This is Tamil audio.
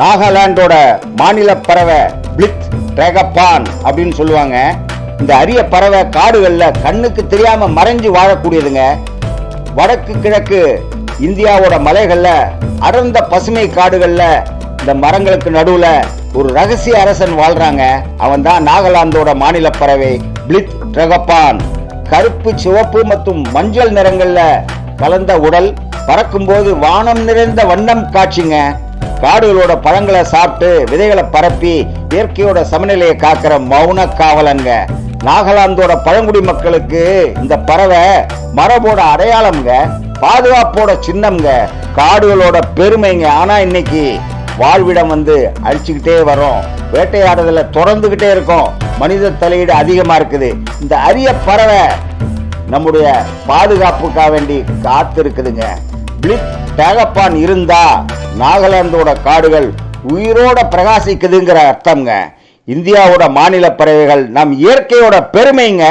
நாகாலாண்டோட மாநில பறவை பிளித் ட்ரேகப்பான் அப்படின்னு சொல்லுவாங்க. இந்த அரிய பறவை காடுகளில் கண்ணுக்கு தெரியாம மறைஞ்சு வாழக்கூடியதுங்க. வடக்கு கிழக்கு இந்தியாவோட மலைகளில் அடர்ந்த பசுமை காடுகளில் இந்த மரங்களுக்கு நடுவில் ஒரு ரகசிய அரசன் வாழ்றாங்க. அவன் தான் நாகாலாந்தோட மாநில பறவை பிளித் ட்ரகப்பான். கருப்பு சிவப்பு மற்றும் மஞ்சள் நிறங்கள்ல கலந்த உடல் பறக்கும்போது வானம் நிறைந்த வண்ணம் காட்சிங்க. காடுகளோட பழங்களை சாப்பிட்டு விதைகளை பரப்பி இயற்கையோட சமநிலையை காக்கிற மௌன காவலங்க நாகாலாந்தோட பழங்குடி மக்களுக்கு இந்த பறவை மரபோட அடையாளம்ங்க. பாதுகாப்போட சின்னம்ங்க. காடுகளோட பெருமைங்க. ஆனா இன்னைக்கு வாழ்விடம் வந்து அழிச்சுக்கிட்டே வரோம் வேட்டையாடுதல தொடர்ந்துகிட்டே இருக்கும். மனித தலையீடு அதிகமா இருக்குது. இந்த அரிய பறவை நம்முடைய பாதுகாப்புக்காக வேண்டி காத்து இருக்குதுங்க பிளிப் டேகப்பான் இருந்தா நாகாலாந்தோட காடுகள் உயிரோட பிரகாசிக்குதுங்கிற அர்த்தம்ங்க. இந்தியாவோட மாநில பறவைகள் நம் இயற்கையோட பெருமைங்க.